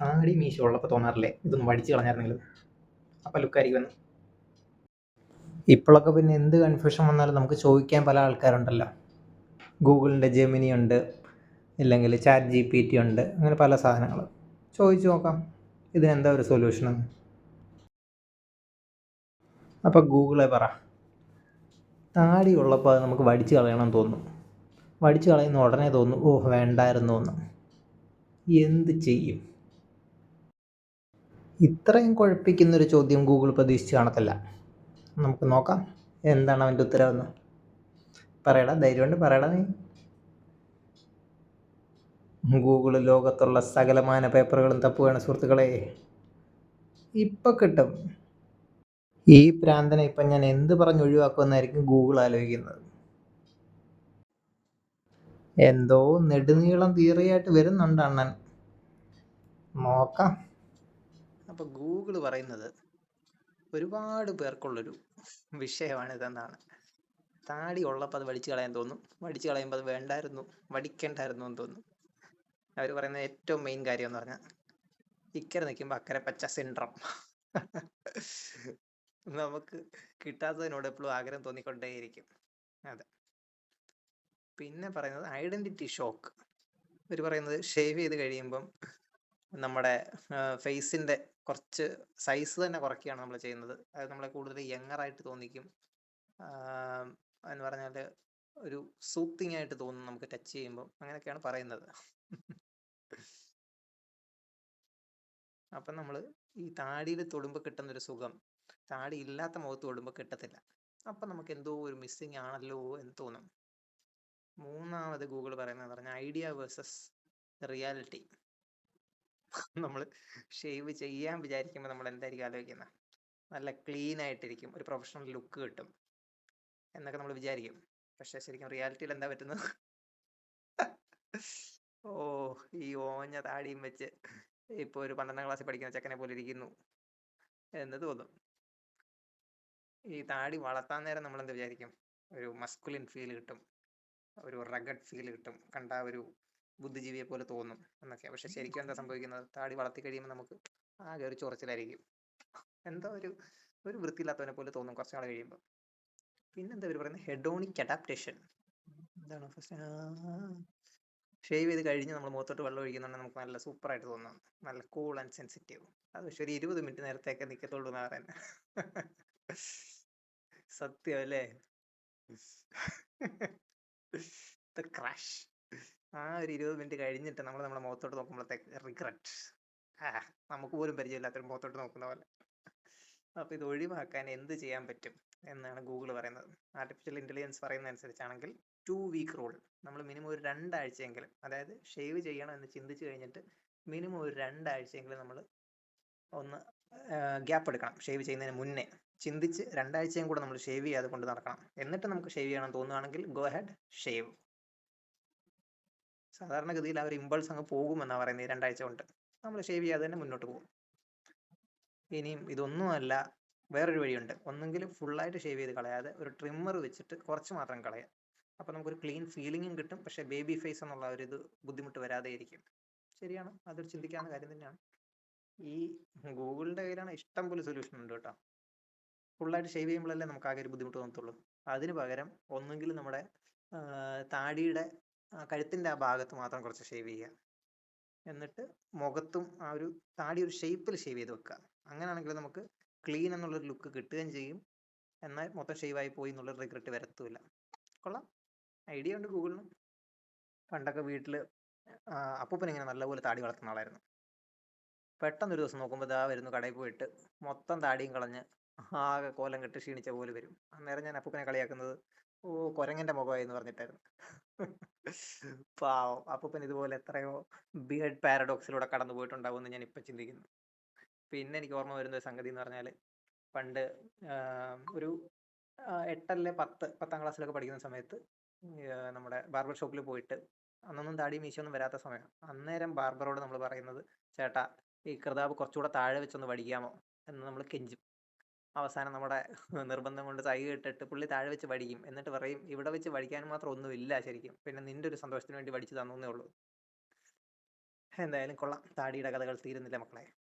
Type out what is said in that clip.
താടി മീശ ഉള്ളപ്പോൾ തോന്നാറില്ലേ? ഇതൊന്ന് വടിച്ച് കളഞ്ഞായിരുന്നെങ്കിലും. അപ്പം ലുക്കായിരിക്കുമെന്ന് ഇപ്പോഴൊക്കെ പിന്നെ എന്ത് കൺഫ്യൂഷൻ വന്നാലും നമുക്ക് ചോദിക്കാൻ പല ആൾക്കാരുണ്ടല്ലോ. ഗൂഗിളിന്റെ ജെമിനി ഉണ്ട്. ഇല്ലെങ്കിൽ ചാറ്റ് ജി പി ടി ഉണ്ട്. അങ്ങനെ പല സാധനങ്ങൾ. ചോദിച്ചു നോക്കാം. ഇതിനെന്താ ഒരു സൊല്യൂഷൻ അപ്പോൾ ഗൂഗിളെ പറ. താടി ഉള്ളപ്പോൾ അത് നമുക്ക് വടിച്ച് കളയണം തോന്നും. വടിച്ച് കളയുന്ന ഉടനെ തോന്നും ഓ വേണ്ടായിരുന്നു എന്ന്. എന്ത് ചെയ്യും? ഇത്രയും കുഴപ്പിക്കുന്നൊരു ചോദ്യം ഗൂഗിൾ പ്രതീക്ഷിച്ച് കാണത്തില്ല. നമുക്ക് നോക്കാം എന്താണ് അവന്റെ ഉത്തരവെന്ന് പറയടാ ധൈര്യമുണ്ട് പറയടാ നീ. ഗൂഗിൾ ലോകത്തുള്ള സകലമാന പേപ്പറുകളും തപ്പുകയാണ് സുഹൃത്തുക്കളെ. ഇപ്പം കിട്ടും. ഈ പ്രാന്തനെ ഇപ്പം ഞാൻ എന്ത് പറഞ്ഞ് ഒഴിവാക്കുമെന്നായിരിക്കും ഗൂഗിൾ ആലോചിക്കുന്നത്. എന്തോ നെടുനീളം തീറിയായിട്ട് വരുന്നുണ്ട് അണ്ണൻ. നോക്കാം. അപ്പോൾ ഗൂഗിൾ പറയുന്നത് ഒരുപാട് പേർക്കുള്ളൊരു വിഷയമാണ് ഇതെന്നാണ്. താടി ഉള്ളപ്പോൾ അത് വടിച്ചു കളയാൻ തോന്നും വടിച്ചു കളയുമ്പോൾ അത് വേണ്ടായിരുന്നു വടിക്കേണ്ടായിരുന്നു എന്ന് തോന്നും. അവർ പറയുന്ന ഏറ്റവും മെയിൻ കാര്യം എന്ന് പറഞ്ഞാൽ ഇക്കരെ നിൽക്കുമ്പോൾ അക്കരെ പച്ച സിൻഡ്രം. നമുക്ക് കിട്ടാത്തതിനോട് എപ്പോഴും ആഗ്രഹം തോന്നിക്കൊണ്ടേയിരിക്കും. അതെ. പിന്നെ പറയുന്നത് ഐഡന്റിറ്റി ഷോക്ക് ഇവർ പറയുന്നത് ഷേവ് ചെയ്ത് കഴിയുമ്പം നമ്മുടെ ഫേസിന്റെ കുറച്ച് സൈസ് തന്നെ കുറയ്ക്കുകയാണ് നമ്മൾ ചെയ്യുന്നത്. അത് നമ്മളെ കൂടുതൽ യങ്ങറായിട്ട് തോന്നിക്കും. എന്ന് പറഞ്ഞാൽ ഒരു സൂത്തിങ് ആയിട്ട് തോന്നും നമുക്ക് ടച്ച് ചെയ്യുമ്പോൾ അങ്ങനെയൊക്കെയാണ് പറയുന്നത്. അപ്പം നമ്മൾ ഈ താടിയിൽ തൊടുമ്പോൾ കിട്ടുന്ന ഒരു സുഖം. താടി ഇല്ലാത്ത മുഖത്ത് തൊടുമ്പോൾ കിട്ടത്തില്ല. അപ്പം നമുക്ക് എന്തോ ഒരു മിസ്സിങ് ആണല്ലോ എന്ന് തോന്നും. മൂന്നാമത് ഗൂഗിൾ പറയുന്നത് പറഞ്ഞാൽ ഐഡിയ വേഴ്സസ് റിയാലിറ്റി. നമ്മൾ ഷേവ് ചെയ്യാൻ വിചാരിക്കുമ്പോൾ നമ്മൾ എന്തായിരിക്കും ആലോചിക്കുന്നത് നല്ല ക്ലീൻ ആയിട്ടിരിക്കും. ഒരു പ്രൊഫഷണൽ ലുക്ക് കിട്ടും. എന്നൊക്കെ നമ്മൾ വിചാരിക്കും. പക്ഷെ ശരിക്കും റിയാലിറ്റിയിൽ എന്താ പറ്റുന്നത്? ഓ ഈ ഓഞ്ഞ താടിയും വെച്ച് ഇപ്പൊ ഒരു പന്ത്രണ്ടാം ക്ലാസ്സിൽ പഠിക്കുന്ന ചെക്കനെ പോലെ ഇരിക്കുന്നു. എന്ന് തോന്നും. ഈ താടി വളർത്താൻ നേരം നമ്മൾ എന്ത് വിചാരിക്കും? ഒരു മസ്കുലിൻ ഫീൽ കിട്ടും. ഒരു റഗഡ് ഫീൽ കിട്ടും. കണ്ട ഒരു ബുദ്ധിജീവിയെ പോലെ തോന്നും എന്നൊക്കെ. പക്ഷെ ശരിക്കും എന്താ സംഭവിക്കുന്നത്? താടി വളർത്തി കഴിയുമ്പോൾ നമുക്ക് ആകെ ഒരു ചൊറച്ചിലായിരിക്കും. എന്തോ ഒരു ഒരു വൃത്തിയില്ലാത്തവനെ പോലെ തോന്നും കുറച്ച് നാൾ കഴിയുമ്പോൾ പിന്നെന്താ ഇവർ പറയുന്നത് ഹെഡോണിക് അഡാപ്റ്റേഷൻ. എന്താണ് ഫസ്റ്റ് ഷേവ് ചെയ്ത് കഴിഞ്ഞ് നമ്മൾ മുഖത്തോട്ട് വെള്ളം ഒഴിക്കുന്നുണ്ടെങ്കിൽ നമുക്ക് നല്ല സൂപ്പറായിട്ട് തോന്നും. നല്ല കൂൾ ആൻഡ് സെൻസിറ്റീവ് അത് പക്ഷെ ഒരു ഇരുപത് മിനിറ്റ് നേരത്തേക്ക് നിൽക്കത്തുള്ളൂ എന്ന് പറയുന്നത് സത്യം അല്ലേ? ക്രാഷ് ആ ഒരു ഇരുപത് മിനിറ്റ് കഴിഞ്ഞിട്ട് നമ്മൾ നമ്മുടെ മുഖത്തോട്ട് നോക്കുമ്പോഴത്തേക്ക് റിഗ്രറ്റ് നമുക്ക് പോലും പരിചയമില്ലാത്തൊരു മുഖത്തോട്ട് നോക്കുന്ന പോലെ. അപ്പൊ ഇത് ഒഴിവാക്കാൻ എന്ത് ചെയ്യാൻ പറ്റും എന്നാണ് ഗൂഗിൾ പറയുന്നത്. ആർട്ടിഫിഷ്യൽ ഇന്റലിജൻസ് പറയുന്ന അനുസരിച്ചാണെങ്കിൽ ടു വീക്ക് റൂൾ നമ്മൾ മിനിമം ഒരു രണ്ടാഴ്ചയെങ്കിലും അതായത് ഷേവ് ചെയ്യണം എന്ന് ചിന്തിച്ചു കഴിഞ്ഞിട്ട് മിനിമം ഒരു രണ്ടാഴ്ചയെങ്കിലും നമ്മൾ ഒന്ന് ഗ്യാപ്പ് എടുക്കണം ഷേവ് ചെയ്യുന്നതിന് മുന്നേ. ചിന്തിച്ച് രണ്ടാഴ്ചയും കൂടെ നമ്മൾ ഷേവ് ചെയ്യാതെ കൊണ്ട് നടക്കണം. എന്നിട്ട് നമുക്ക് ഷേവ് ചെയ്യണം തോന്നുകയാണെങ്കിൽ ഗോ ഹെഡ് ഷേവ് സാധാരണഗതിയിൽ അവർ ഇമ്പൾസ് അങ്ങ് പോകുമെന്നാണ് പറയുന്നത് രണ്ടാഴ്ച കൊണ്ട്. നമ്മൾ ഷേവ് ചെയ്യാതെ തന്നെ മുന്നോട്ട് പോകും. ഇനിയും ഇതൊന്നുമല്ല വേറൊരു വഴിയുണ്ട്. ഒന്നെങ്കിൽ ഫുള്ളായിട്ട് ഷേവ് ചെയ്ത് കളയാതെ ഒരു ട്രിമ്മർ വെച്ചിട്ട് കുറച്ച് മാത്രം കളയാം. അപ്പോൾ നമുക്കൊരു ക്ലീൻ ഫീലിംഗും കിട്ടും. പക്ഷേ ബേബി ഫേസ് എന്നുള്ള ഒരു ഇത് ബുദ്ധിമുട്ട് വരാതെ ഇരിക്കും. ശരിയാണ്. അതൊരു ചിന്തിക്കാവുന്ന കാര്യം തന്നെയാണ്. ഈ ഗൂഗിളിന്റെ കയ്യിലാണ് ഇഷ്ടം പോലെ സൊല്യൂഷൻ ഉണ്ട് കേട്ടോ. ഫുള്ളായിട്ട് ഷേവ് ചെയ്യുമ്പോഴല്ലേ നമുക്ക് ആകെ ഒരു ബുദ്ധിമുട്ട് തോന്നത്തുള്ളൂ അതിന് പകരം ഒന്നെങ്കിൽ നമ്മുടെ താടിയുടെ കഴുത്തിന്റെ ആ ഭാഗത്ത് മാത്രം കുറച്ച് ഷേവ് ചെയ്യുക. എന്നിട്ട് മുഖത്തും ആ ഒരു താടി ഒരു ഷേപ്പിൽ ഷേവ് ചെയ്ത് വെക്കുക. അങ്ങനെയാണെങ്കിൽ നമുക്ക് ക്ലീൻ എന്നുള്ളൊരു ലുക്ക് കിട്ടുകയും ചെയ്യും. എന്നാൽ മൊത്തം ഷേവ് ആയി പോയി എന്നുള്ളൊരു റിഗ്രറ്റ് വരത്തുമില്ല കൊള്ളാം. ഐഡിയ ഉണ്ട് ഗൂഗിളിന്. പണ്ടൊക്കെ വീട്ടിൽ അപ്പൂപ്പൻ ഇങ്ങനെ നല്ലപോലെ താടി വളർത്തുന്ന ആളായിരുന്നു. പെട്ടെന്ന് ഒരു ദിവസം നോക്കുമ്പോൾ ഇതാ വരുന്നു കടയിൽ പോയിട്ട് മൊത്തം താടിയും കളഞ്ഞ് ആകെ കോലം കെട്ട് ക്ഷീണിച്ച പോലെ വരും. അന്നേരം ഞാൻ അപ്പൂപ്പനെ കളിയാക്കുന്നത് ഓ കൊരങ്ങന്റെ മുഖമായി എന്ന് പറഞ്ഞിട്ടായിരുന്നു. പാവം. അപ്പൂപ്പൻ ഇതുപോലെ എത്രയോ ബിയഡ് പാരഡോക്സിലൂടെ കടന്നു പോയിട്ടുണ്ടാവുമെന്ന് ഞാൻ ഇപ്പം ചിന്തിക്കുന്നു. പിന്നെ എനിക്ക് ഓർമ്മ വരുന്ന സംഗതി എന്ന് പറഞ്ഞാൽ പണ്ട് ഒരു എട്ടല്ലേ പത്ത് പത്താം ക്ലാസ്സിലൊക്കെ പഠിക്കുന്ന സമയത്ത് നമ്മുടെ ബാർബർ ഷോപ്പിൽ പോയിട്ട് അന്നൊന്നും താടി മീശയൊന്നും വരാത്ത സമയം. അന്നേരം ബാർബറോട് നമ്മൾ പറയുന്നത് ചേട്ടാ ഈ കൃതാവ് കുറച്ചുകൂടെ താഴെ വെച്ചൊന്ന് പഠിക്കാമോ എന്ന് നമ്മൾ കെഞ്ചും. അവസാനം നമ്മുടെ നിർബന്ധം കൊണ്ട് തൈ ഇട്ടിട്ട് പുള്ളി താഴെ വെച്ച് പഠിക്കും എന്നിട്ട് പറയും ഇവിടെ വെച്ച് പഠിക്കാൻ മാത്രം ഒന്നുമില്ല ശരിക്കും. പിന്നെ നിന്റെ ഒരു സന്തോഷത്തിന് വേണ്ടി പഠിച്ചു തന്നേ ഉള്ളൂ. എന്തായാലും കൊള്ളാം. താടിയുടെ കഥകൾ തീരുന്നില്ല മക്കളെ.